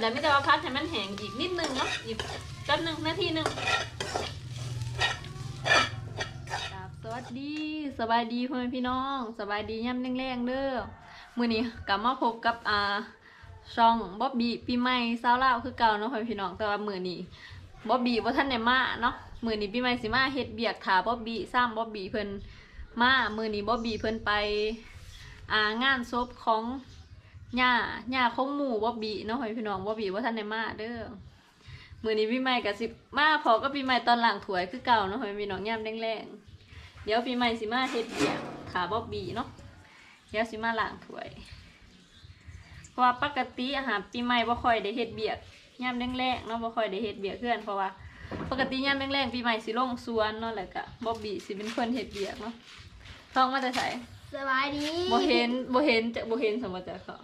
เดี๋ยวไม่จะว่าพัดให้มันแห้งอีกนิดนึงเนาะอีกแป๊บนึงนาทีหนึงสวัสดีสบายดีพ่อแม่พี่น้องสบายดีย่ำแรงๆเด้อมือนี้กลับมาพบกับอ่าช่องบ๊อบบี้ปีใหม่สาวลาวคือเก่าเนาะพ่อแม่พี่น้องแต่ว่ามือนี้บ๊อบบี้บ่ทันได้มาเนาะมือนี้ปีใหม่สิมาเฮ็ดเบียกถาบ๊อบบี้ซ้ำบ๊อบบี้เพิ่นมามือนี้บ๊อบบี้เพิ่นไปอ่างานศพของ ย่าย่าของหมู่บ๊อบบี้เนาะพ่อแม่พี่น้องบ๊อบบี้บ่ทันได้มาเด้อมื้อนี้ปีใหม่ก็สิมาพอกับปีใหม่ตอนหลังถวยคือเก่าเนาะพ่อแม่พี่น้องย่ำแรงๆเดี๋ยวปีใหม่สิมาเฮ็ดเบียร์ขาบ๊อบบี้เนาะเดี๋ยวสิมาล้างถ้วยเพราะว่าปกติอาหารปีใหม่บ่ค่อยได้เฮ็ดเบียร์ยามแรงๆเนาะบ่ค่อยได้เฮ็ดเบียร์เพื่อนเพราะว่าปกติยามแรงๆปีใหม่สิลงสวนเนาะแล้วก็บ๊อบบี้สิเป็นคนเฮ็ดเบียร์เนาะท้องมาแต่ไสสบายดีบ่เห็นบ่เห็นจะบ่เห็นสมมุติจะเขา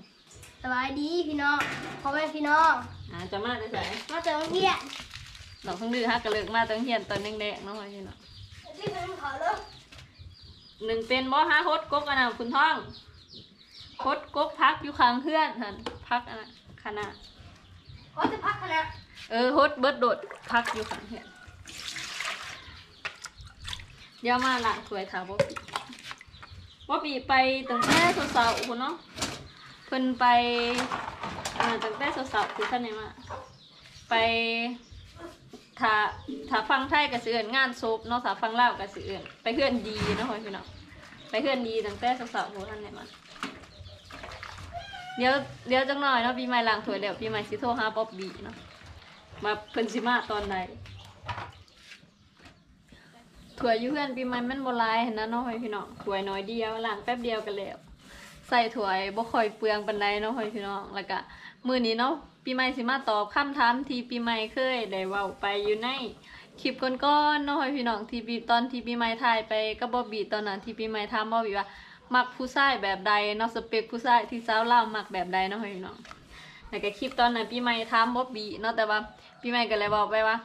สบายดีพี่น้องพ่อแม่พี่น้องอ่าจะมาแต่ไสมาเจอเพี่อนน้องเพิ่งดื้อฮักก็เลิกมาตั้งเฮียนตอนแดงๆเนาะว่าซี่เนาะพี่เป็นขอเลยหนึ่งเป็นบ่หาโฮดกกอันน่ะคุณท้องโฮดกกพักอยู่ข้างเพื่อนหั่นพักอันน่ะคณะว่าจะพักคณะเออโฮดเบิดโดดพักอยู่ข้างเพื่อนเดี๋ยวมาล้างถ้วยถาบ่ปีบ่ปีไปตั้งแต่เสาๆพุ่นเนาะ เพิ่นไปอ่าตั้งแต่สาๆคือท่านไหนมาไปถ้าถ้าฟังไทยก็สิเอิ้นงานศพเนาะถ้าฟังลาวก็สิเอิ้นไปเฮือนดีเนาะพ่อพี่น้องไปเฮือนดีตั้งแต่สาๆพุ่ท่านไหนมาเดี๋ยวเดี๋ยวจังหน่อยเนาะปีใหม่ล้างถ้วยแล้วปีใหม่สิโทรหาป๊อบบี้เนาะมาเพิ่นสิมาตอนใดถ้วยอยู่เพื่อนปีใหม่มันโบ่หลายหั้นนะเนาะพี่น้องถ้วยน้อยเดียวล้างแป๊บเดียวกันแล้ว ใส่ถ้วยบ่ค่อยเปลืองปานใดเนาะพี่น้องแล้วก็มื้อนี้เนาะปีใหม่สิมาตอบคำถามที่ปีใหม่เคยได้เว้าไปอยู่ในคลิปก่อนๆเนาะพี่น้องที่ปีตอนที่ปีใหม่ถ่ายไปกับบอบบีตอนนั้นที่ปีใหม่ถามบ๊อบบีว่ามักผู้ชายแบบใดเนาะสเปคผู้ชายที่สาวเล่ามักแบบใดเนาะพี่น้องแล้วก็คลิปตอนนั้นปีใหม่ถามบ๊อบบีเนาะแต่ว่าปีใหม่ก็เลยบอกไปว่า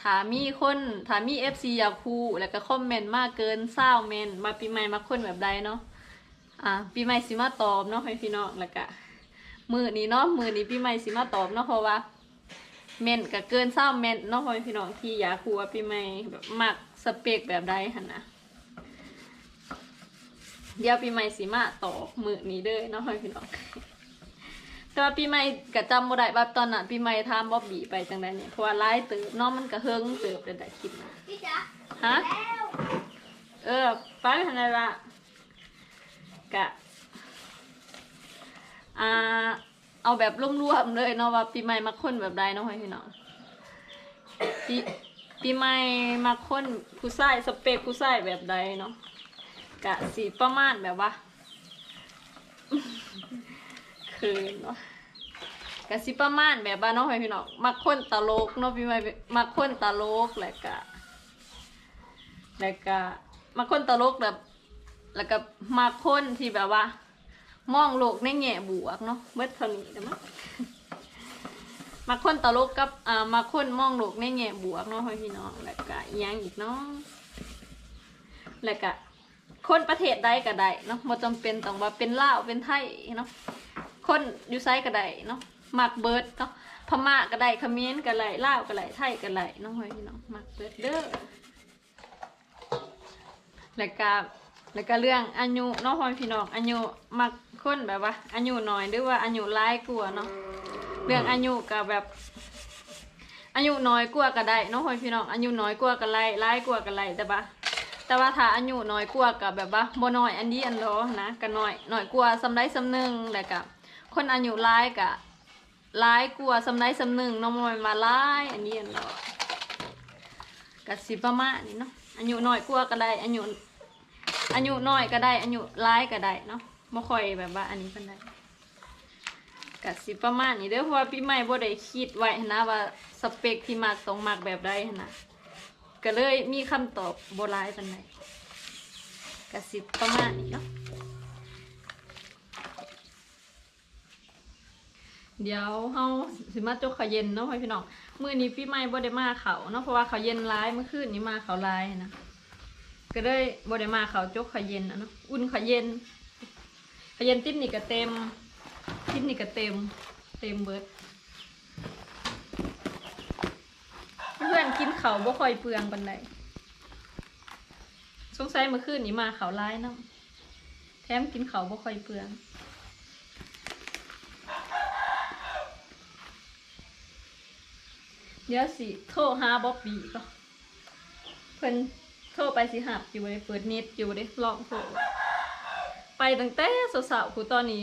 ถามีคนถามี FC อยากคูแล้วก็คอมเมนต์มากเกินเศร้าเมนมาปีใหม่มักคนแบบใดเนาะ อ่าปีใหม่สิมาตอบเนาะให้พี่น้องแล้วก็มือนี้เนาะมือนี้ปีใหม่สิมาตอบเนาะเพราะว่าเมนก็เกินเศร้าเมนเนาะให้พี่น้องที่อยากคูว่าปีใหม่แบบมักสเปคแบบใดหันนะเดี๋ยวปีใหม่สิมาต่อมือนี้เด้อเนาะพี่น้องแต่ว่าปีใหม่ก็จำบ่ได้ว่าตอนนั้นปีใหม่ถามบ๊อบบี้ไปจังไดเนี่ยเพราะว่าหลายเติบเนาะมันก็เฮิงเติบได้ได้คลิปนะพี่จ๋าฮะเออไปทันไดละ กะอ่าเอาแบบรวมๆเลยเนาะว่าปีใหม่มาคนแบบใดเนาะพี่น้องปีปีใหม่มาคนผู้ชายสเปคผู้ชายแบบใดเนาะกะสีประมาณแบบว่า คืนเนาะกะสิประมาณแบบว่าเนาะพี่น้องมักคนตลกเนาะปีใหม่มักคนตลกแหละกะแล้วก็มาคนตลกแบบ แล้วก็มาค้นที่แบบว่า มองโลกในแง่บวกเนาะเบิดเท่านี้นะมั้งมาค้นตลกกับอ่ามาค้นมองโลกในแง่บวกเนาะพี่น้องแล้วก็ยังอีกเนาะแล้วก็คนประเทศใดก็ได้เนาะบ่จำเป็นต้องว่าเป็นลาวเป็นไทยเนาะคนอยู่ไซก็ได้เนาะมักเบิดเนาะพม่าก็ได้เขมรก็ได้ลาวก็ได้ไทยก็ได้เนาะพี่น้องมักเบิดเด้อแล้วก็ แล้วก็เรื่องอายุเนาะพ่อพี่น้องอายุมักคนแบบว่าอายุน้อยหรือว่าอายุร้ายกว่าเนาะเรื่องอายุก็แบบ อายุน้อยกว่าก็ได้เนาะพ่อพี่น้องอายุน้อยกว่าก็ไล่ร้ายกว่าก็ไล่แต่ว่าแต่ว่าถ้าอายุน้อยกว่าก็แบบว่าบ่น้อยอันนี้อันโลนะก็น้อยน้อยกว่าสำได้สำนึงแล้วก็คนอายุร้ายก็ร้ายกว่าสำได้สำนึงเนาะบ่แม่นมาร้ายอันนี้อันโลก็สิประมาณนี้เนาะอายุน้อยกว่าก็ได้อายุ อายุน้อยก็ได้อายุร้ายก็ได้เนาะม่ค่อยแบบว่าอันนี้เป็นได้กะสิประมาณนี้เด้อเพราะว่าปีใหม่บ่ได้คิดไว้นะว่าสเปคที่มักต้องมักแบบใดนะก็เลยมีคำตอบบ่หลายปานใดกะสิประมาณนี้เนาะเดี๋ยวเฮาสิมาจกข้าวเย็นเนาะพี่น้องมื้อนี้ปีใหม่บ่ได้มาเขาเนาะเพราะว่าข้าวเย็นร้ายเมื่อคืนนี้มาเขาร้ายนะ ก็เลยบริมาเขาจกขยเย็นอะเนาะอุ่นขยเย็นขยเย็นติ๊บนี่ก็เต็มติ๊บนี่ก็เต็ม เต็มเบิร์ดเพื่อนกินเขาบ่ค่อยเปลืองบันไดสงสัยมาขึ้นนนี้มาเขาไล่นะแถมกินเขาบ่ค่อยเปลืองเดี๋ยวสิโทรหาบ๊อบบี้ก็เพื่อน โทรไปสิหับอยู่เลยเปิดเน็ตอยู่เลยลองโทรไปตั้งแต่สาวๆคือตอนนี้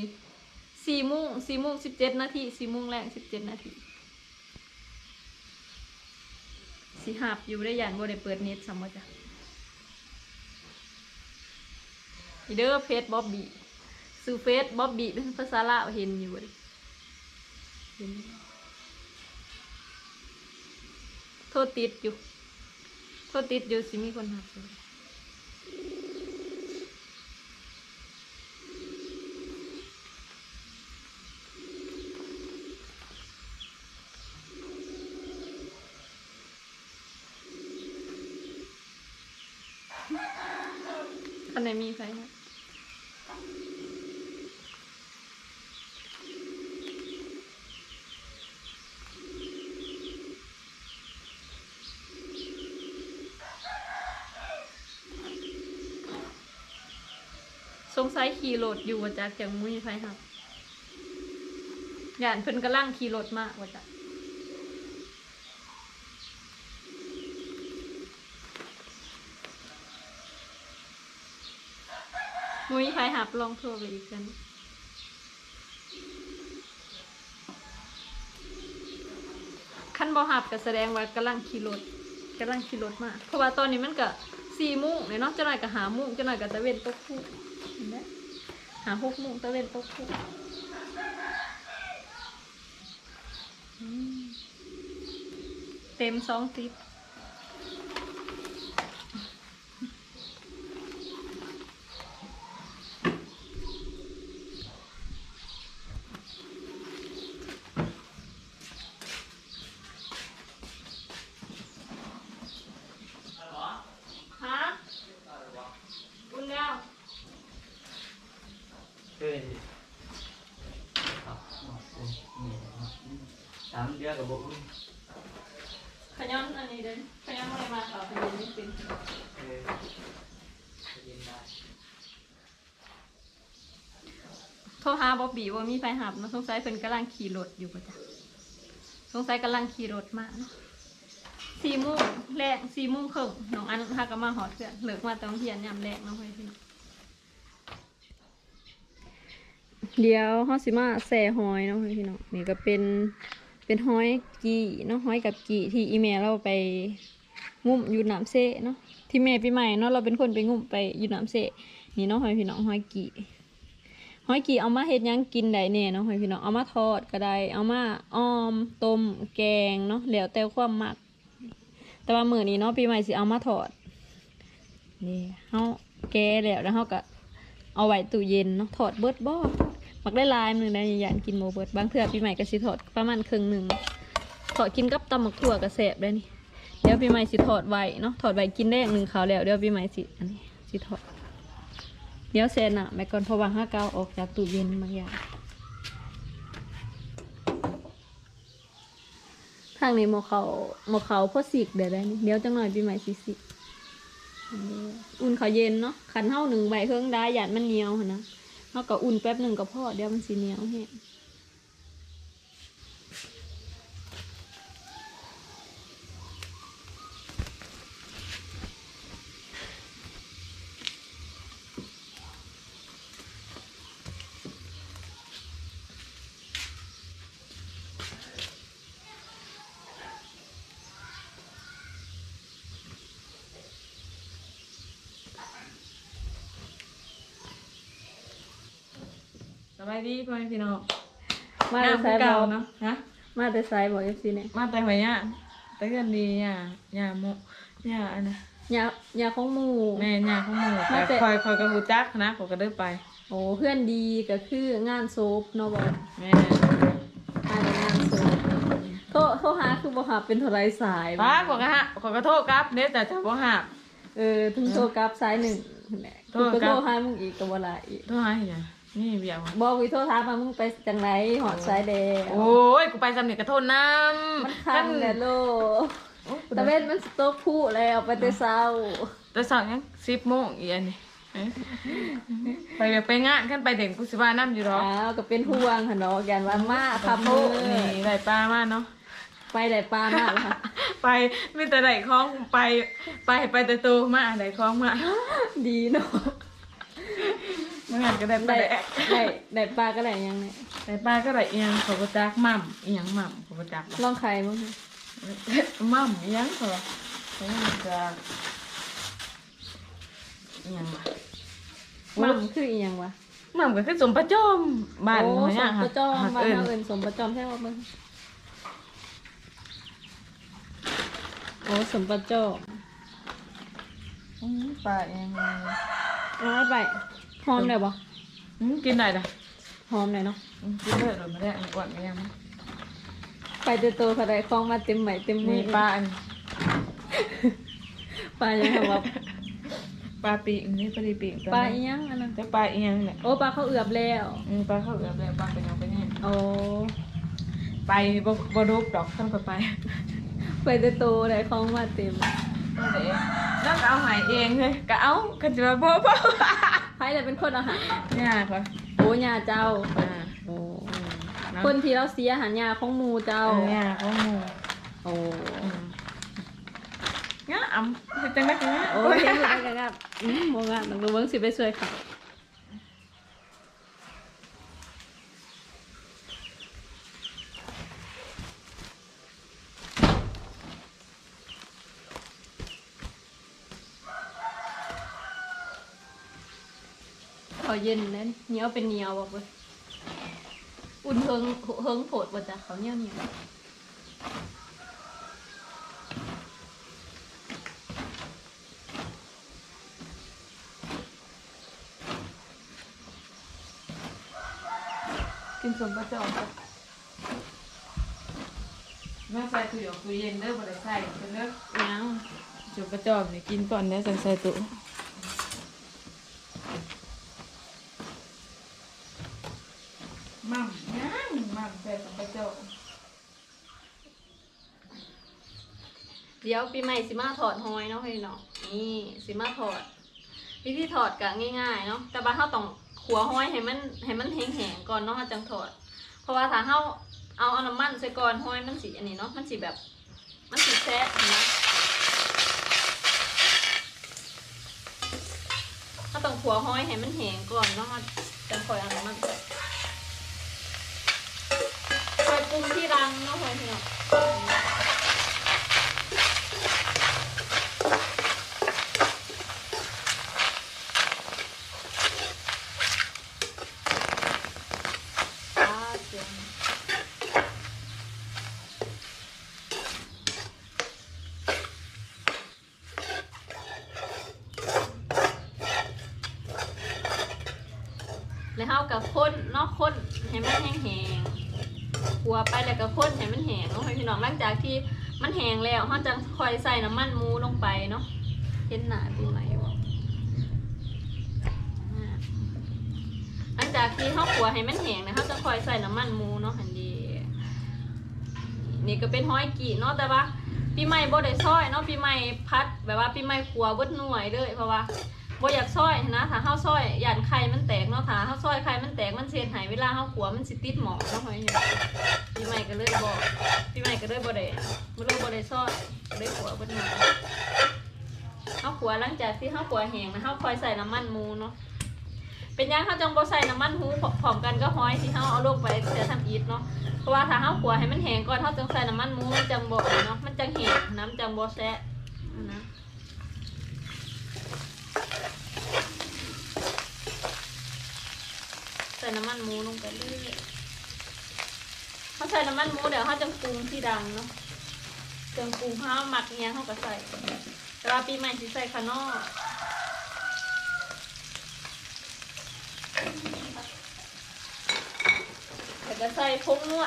สี่โมงสี่โมงสิบเจ็ดนาทีสี่โมงแรงสิบเจ็ดนาทีสิหับอยู่ได้อย่างบ่ได้เปิดเน็ตสมมติจ้ะอีเด้อเฟซบ๊อบบี้ซื้อเฟซบ๊อบบี้เป็นภาษาลาวเห็นอยู่เลยโทษติดอยู่ ก็ติดอยู่สิมีคนหักอันไหนมีไฟนะ สงสัยขี่รถอยู่ว่าจากจังมุ้ยไฟหักย่านเพิ่นกำลังขี่รถมากว่าจากมุ้ยไฟหับลองโทรไปอีกกันขั้นบ่หับก็แสดงว่ากำลังขี่รถกำลังขี่รถมากเพราะว่าตอนนี้มันก็สี่โมุ้งเนี่ยเนาะจะหน่อยก็หาโมุ้งจะหน่อยก็ตะเวนตกคู่าหกโมุ้งตะเวนตกคู่อืมเต็มสองติปฮะอุ่นแล้ว เอ้ยสามเดือนกับบุ้ง ขย้อนอันนี้เด้นขย้อนอะไรมาเขาเป็นยังไม่เป็น เออเย็นได้ โทรหาบ๊อบบี้ว่ามีไฟหับเนาะสงสัยเพิ่นกำลังขี่รถอยู่ปะจ๊ะสงสัยกำลังขี่รถมาเนาะสี่โมงแรกสี่โมงครึ่งน้องอันพากันมาหอดเถื่อนเลิกมาต้องเทียนยามแรกเนาะเพื่อนพี่เดี๋ยวฮอสิมาแส่หอยเนาะพื่อนพี่น้องนี่ก็เป็นเป็นหอยกี่เนาะหอยกับกี่ที่อีเมลเราไปงุ่มอยู่น้ำเซ่เนาะที่เมย์ปีใหม่เนาะเราเป็นคนไปงุ่มไปอยู่น้ำเซ่นี่เนาะเพื่อนพี่น้องหอยกี่ หอยกี่เอามาเฮ็ดยังกินได้แน่เนาะหอยพี่น้องเอามาทอดก็ได้ เอามาอ้อมต้มแกงเนาะแล้วแต่ความมัก แต่ว่ามื้อนี้เนาะปีใหม่สิเอามาทอดนี่เฮาแกแล้วแล้วเฮาก็เอาไว้ตู้เย็นเนาะทอดเบิดบ่มักได้ลายมื้อได้ยากกินบ่เบิดบางเทื่อปีใหม่ก็สิทอดประมาณครึ่งหนึงทอดกินกับตำหมักถั่วก็แซ่บได้นี่เดี๋ยวปีใหม่สิทอดไว้เนาะทอดไว้กินได้อย่างหนึงคราวแล้วเดี๋ยวปีใหม่สิอันนี้สิทอด เดี๋ยวเซนอะไปก่อนเพราะว่าห้าเก้าออกจากตู้เย็นมาอย่างทางนี้โมอเขาหมอเขาพ่อสิกเดี๋ยวได้นี่เดี๋ยวจังหน่อยปีใหม่สิสิอุ่นเขาเย็นเนาะขันเท่าหนึ่งใบเครื่องได้หยาดมันเหนียวหะนะเขาก็อุ่นแป๊บหนึ่งก็พอเดี๋ยวมันสีเหนียวแห้ง สบายดีพ่อแม่พี่น้องมาแต่ไซบอเนาะฮะมาแต่ไซบอกเอฟซีเนี่ยมาแต่หัวเนี่ยแต่เกินดีเนี่ยเนี่ยโมเนี่ยอันนะยาญาของหมู แม่เนี่ยข้างหมูมาแต่แต่ คอยคอยกระหูจักนะผมก็เดินไปโอ้เพื่อนดีก็คืองานโซฟเนาะบอกแม่มาแต่งานโซฟโทษโทษหาคือบ่หาเป็นโทรายสายป้าขอกระฮะขอกระโทษครับเนี่ยแต่จะบ่หับเออถึงโทรกลับสายหนึ่งนั่นแหละโทกูรกลัก็บโทรหามึงอีกก็บ่ละอีกโทษหาอย่าง นี่เบียร์วะบอกวิโทรถามมามึงไปจังไรหอดสายแดงโอ้ยกูไปสำเนียงกระโทษน้ำมันคันแหละโลโอ้ตะเวนมันสโต๊กผู้แล้วไปแต่เช้าแต่สั่งยังสิบโมงอีอันนี้เอ้ยไปแบบไปงานกันไปเด่นกูสิว่าน้ำอยู่หรออ้าวก็เป็นห่วงค่ะเนาะแกนว่ามาครับมือนี่ได้ปลามาเนาะ ไปได้ปลามากเลยค่ะไปมีแต่ได้คล้องไป ไปไปแต่ตัวมาได้คล้องมา ดีเนาะ เมื่อไงก็ได้ปลาได้แดกได้ได้ปลาก็ได้ยังเนี่ยได้ปลาก็ได้เอียงขอบจักหม่ำเอียงหม่ำขอบจักลองไข่มั้งหม่ำเอียงขอเอียงจะเอียงวะหม่ำคืออีหยังวะหม่ำก็คือสมประจอมบ้านโอ้เขาสเนี่ยมค่ะประจอมบ้านเอิญเราเอินสมประจอมใช่ไหมมึงโอ้สมประจอมปลาเอียงเอาไป หอมได้ปะอืมกินได้จ้ะหอมได้เนาะอืมกินเลยหรือไม่ได้อันก่อนไม่ยังไปเจอตัวเขาได้คล้องมาเต็มใหม่เต็มมืมีอปลาอันปลายังไงวะปลาปีกนี่ปลาดีปีกตัวปลานี้อีหยังอันนั้นแต่ปลาเอียงเนี่ยโอ้ปลาเขาเอือบแล้วอืมปลาเข้าเอือบเลยปลาเป็นยังเป็นยังโอ้ไปบ่บ่รูปดอกท่านก็ไปไปเจอตัวได้คล้องมาเต็มนั่นแหละแล้วก็เอาใหายเองเลยก็เอาก็จะมาบ่บ่ ใครเลยเป็นคนเอาหารเนี่ยค่ะโอ้ยาเจ้า อ่าโอ้เนาะคนที่เราเสียหายาของหมูเจ้า เอาเนี่ยเขาหมูโอ้อืมเนี่ยอ่ำเฮ็ดจังได๋กันเนี่ยโอ้ยเห็นอยู่ได้กันครับอืมโมงานต้องดูเบิ้งสิไปช่วยเขา เขาเย็นเลยเหนียวเป็นเหนียวบอกเลยอุ่นเฮิงเฮิงโผดบ่จ้ะเขาเหนียวเหนียวกินสมประจอบจ้ะแม่ใส่ตู้หยอกตู้เย็นเด้อบ่ได้ใส่เป็นเด้อยังสมประจอบนี่กินก่อนเนี่ยใส่ใส่ตู้ มั่มยังมั่มใส่สมประจเดี๋ยวปีใหม่สิมาถอดหอยเนาะพี่น้องนี่สิมาถอดวิธีถอดก็ง่ายๆเนาะแต่ว่าเราต้องขัวห้อยให้มันให้มันแห้งๆก่อนเนาะจังถอด เพราะว่าถ้าเราเอาเอาน้ำมันใส่ก่อนห้อยมันสีอันนี้เนาะมันสีแบบ มันสีแซ่บนะเราต้องขัวห้อยให้มันแห้งก่อนเนาะจังค่อยเอาน้ำมันใส่ค่อยปรุงที่ รังเนาะเพื่อนพี่น้อง อ่าเสียงแล้วเฮากับข้นเนอกข้นให้มันแห้งๆหัวไปแล้วก็ข้นให้มันแห้งเนาะให้พี่น้องหลังจากที่มันแห้งแล้วเฮาจะค่อยใส่น้ำมันหมูลงไปเนาะ เห็นหน้าปีใหม่บ่อ่าหลังจากที่ข้าวขัวให้มันแห้งนะคะจะคอยใส่น้ำมันหมูเนาะหันดี นี่ก็เป็นห้อยกี่เนาะแต่ว่าปีใหม่บ่ได้ซอยเนาะปีใหม่พัดแบบว่าปีใหม่ขัวเบิดหน่วยเลยเพราะว่าบ่อยากซอยนะถ้าเฮาวซอยหยานไข่มันแตกเนาะถ้าเฮาวซอยไข่มันแตกมันเสียหายเวลาเฮาวขัวมันสิติดหมอเนาะห้อยอยู่ปีใหม่ก็เลยบ่ปีใหม่ก็เลยบ่ได้บ่รู้บ่ได้ซอยเลยขัวเบิดหน่วย เฮาขัวหลังจากที่เฮาขัวแห้งนะเฮาคอยใส่น้ำมันหมูเนาะเป็นยังเขาจังบ่ใส่น้ำมันหูผอมกันก็ห้อยที่เขาเอาลงไปเสียทำอีทเนาะเพราะว่าถ้าเขาขัวให้มันแห้งก่อนเขาจังใส่น้ำมันหมูมันจังโบเนาะมันจังแห้งน้ำจังโบแซ่บนะใส่น้ำมันหมูลงไปเรื่อยเขาใส่น้ำมันหมูเดี๋ยวเขาจังปรุงที่ดังเนาะจังปรุงเขาหมักเนี้ยเขาก็ใส่ แต่ว่าปีใหม่สิใส่ขานอกแต่จะใส่พงนัว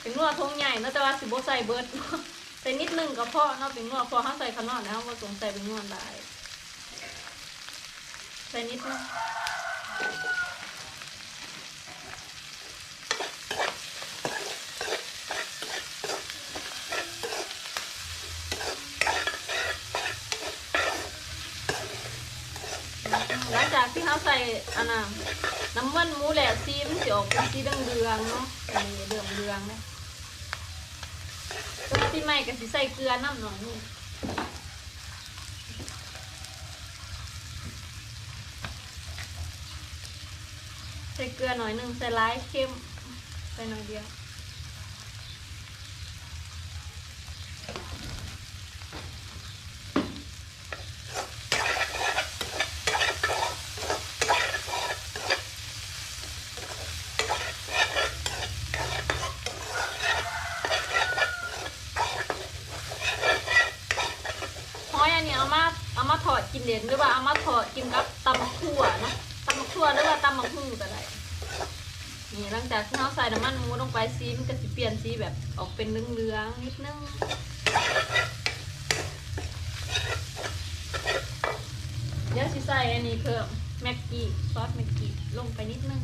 เป็นนัวทงใหญ่นะแต่ว่าสิบ่ใส่เบิร์ดใส่นิดนึงก็พอเนาะเป็นนัวพอห้าใส่ข้านอกแล้วบ่สงใส่เป็นนัวได้ใส่นิดนึง เขาใส่ อันน่ะน้ำมันหมูแหลกซีมันจะออกเป็นสีเหลืองๆเนาะนี่เหลืองเหลืองนะตัวที่ใหม่ก็สิใส่เกลือน้ำหน่อยนี่ใส่เกลือหน่อยหนึ่งใส่ร้ายเข้มใส่หน่อยเดียว หอยอันนี้เอามาเอามาถอดกินเด่นหรือว่าเอามาถอดกินกับตำบักถั่วนะตำบักถั่วหรือว่าตำบักหุ่งก็ได้นี่หลังจากที่เราใส่น้ำมันหมูลงไปสีมันก็สิ เปลี่ยนสีแบบออกเป็นเหลืองๆนิดนึงเดี๋ยวสิใส่อันนี้เพิ่มแม็กกี้ซอสแม็กกี้ลงไปนิดนึง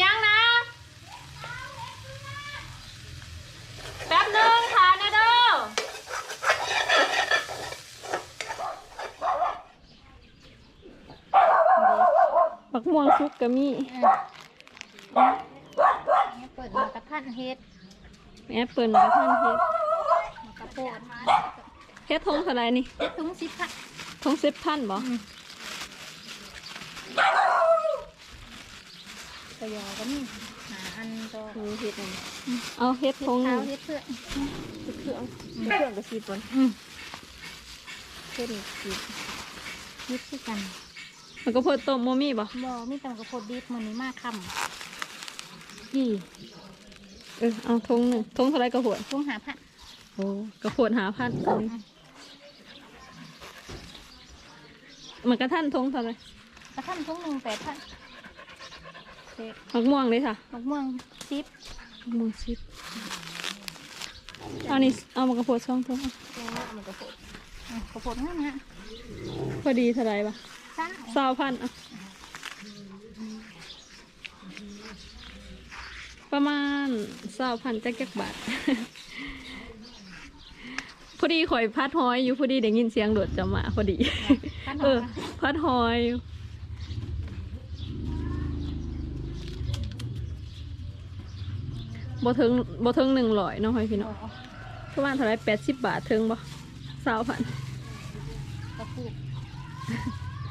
ยังนะ แป๊บนึงค่ะนะเด้อปั กม่วงซุกกะมีเปิดมากระทันเฮ็ดแอปเปิลกับท่านเฮ็ดมากระโพดเฮ็ดทงเท่าไหรนี่เฮ็ดถุงสิบพันทงเซ็ตพันบ่กระยอก็มีหาอันตัวเออเฮ็ดอันนี้เอาเฮ็ดทงหเท้านึ่งเฮ็ดเพื่อเฮ็ดเครื่องเฮ็ดเครื่องกับสีบนเฮ็ดอีกสิยึดคือกัน มันก็เพิ่มต้มโมมี่บ่บ่มีแต่กระโพดดิบมันนี้มากคำกี่เออเอาทงหนึ่งทงเท่าไหรกระหวดถุงหาพันโอ้กระโหดหาพันอันนี้มันกระท่านทงเท่าไหรกระทันถุงหนึ่งแปดพันเฮ็ดมักม่วงเลยค่ะมะม่วงสิบมักม่วงสิบเอานี่เอามากระโพดช่องทงเอาแล้วมันกระโพดอะกระโพดนั่นนะพอดีเท่าไหรบ่ซ่า สาวพันอะประมาณสาวพันจักจักบาทพอดีข่อยพัดหอยอยู่พอดีได้ยินเสียงโดดจะมาพอดีพันหเอออ พัดหอยอยู่บ่ถึงบ่ถึงหนึ่งร้อยเนาะหอยพี่น้องประมาณเท่าไหรแปดสิบบาทถึงบ่สาวพัน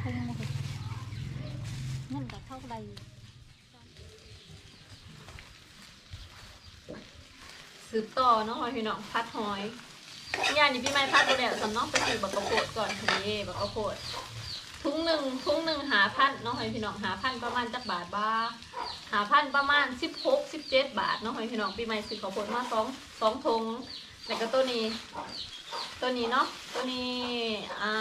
กระพูดเพิ่งมาเห็นนั่นก็เท่าไรสืบต่อเนาะหอยพี่น้องพัดหอยยานี่พี่ไม้พัดไปแล้วสำน้องไปซื้อบักกะโพดก่อนทีนี้บักกะโพดทุงหนึ่งทุงหนึ่งหาพันเนาะหอยพี่น้องหาพันประมาณจักบาทบ้าหาพันประมาณสิบหกสิบเจ็ดบาทเนาะหอยพี่น้องพี่ไม้ซื้อข้าวโพดมาสองสองทงแล้วก็ตัวนี้ ตัวนี้เนาะตัวนี้อ่า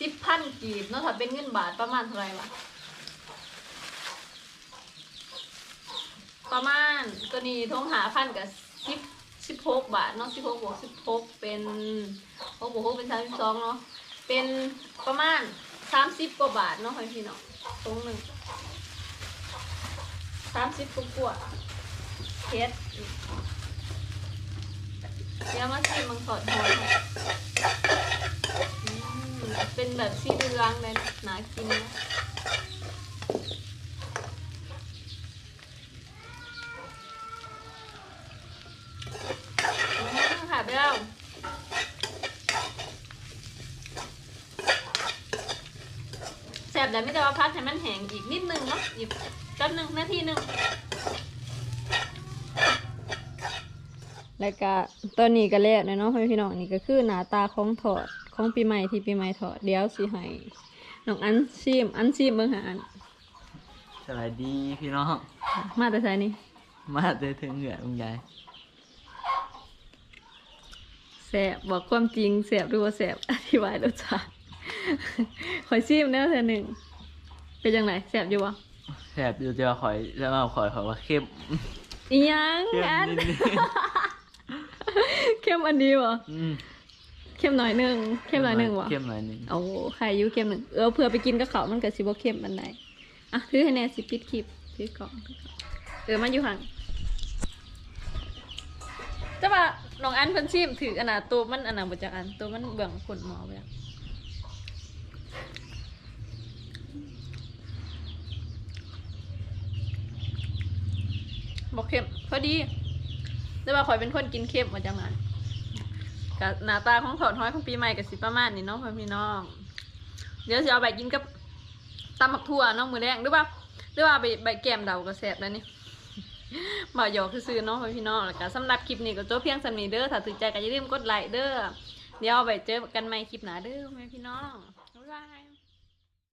สิบพันกีบเนาะถ้าเป็นเงินบาทประมาณเท่าไหร่วะประมาณตัวนี้ทงหาพันกับสิบสิบหกบาทเนาะสิบหกบวกสิบหกเป็นหกบวกหกเป็นสามสิบสองเนาะเป็นประมาณสามสิบกว่าบาทเนาะพี่เนาะตรงหนึ่งสามสิบกว่าเคสเดี๋ยวมาชิมมังสดหอยหน่อยอืม เป็นแบบสีเหลืองเลยนะน่ากินนะค่ะเบลแสบแต่ไม่ได้ว่าพัดให้มันแห้งอีกนิดนึงเนาะอีกแป๊บหนึ่งนาทีหนึ่งแล้วก็ตัวนี้ก็แล้วนะเนาะพี่น้องนี่ก็คือหน้าตาของถอด ของปีใหม่ที่ปีใหม่ถอดเดี๋ยวสิให้น้องอันชิมอันชิมเบิ่งหาอันสวัสดีพี่น้อง มาแต่ไสนี่มาเจอถึงเหงื่อลุงยายแสบบอกความจริงแสบหรือว่าแสบอธิบายรสชาติขอยชิมเด้อเธอหนึ่งเป็นจังไงแสบอยู่บ่แสบอยู่เจอข่อยแล้วมาข่อยข่อยว่าเข้มอีหยังเข้มอันนิดนึงเข้มอันนี้บ่อืม เข้มหน่อยหนึงเข้มหน่อยหนึงบ่เข้มหน่อยหนึ่งโอ้ใครอายุเข้มหนึ่งเออเผื่อไปกินกับเขาวมันก็สิบ่เข้มอันใดอะถือให้แน่สิปิดคลิปถือกล่องถือกล่องเออมาอยู่ห่างแต่ว่าน้องอันเพิ่นชิมถืออันน่ะตัวมันอันน่ะบ่จักอันตัวมันเบื้องขนหมอไปอะบอกเค็มพอดีแต่ว่าข่อยเป็นคนกินเค็มมาจังนั้น กับหน้าตาของถอดห้อยของปีใหม่กับสิประมาณนี้เนาะพ่อพี่น้อง เดี๋ยวจะเอาไปกินกับตำหมักทั่วเนาะมือแรงหรือว่าหรือว่าไปใบแกมเดากระแสบแล้วนี่บ่หยอกซื้อเนาะพ่อพี่น้องแล้วก็สำหรับคลิปนี้ก็จบเพียงสำนี้เด้อถ้าถือใจก็อย่าลืมกดไลค์เด้อเดี๋ยวเอาไปเจอกันใหม่คลิปหน้าเด้อแม่พี่น้องบ๊ายบาย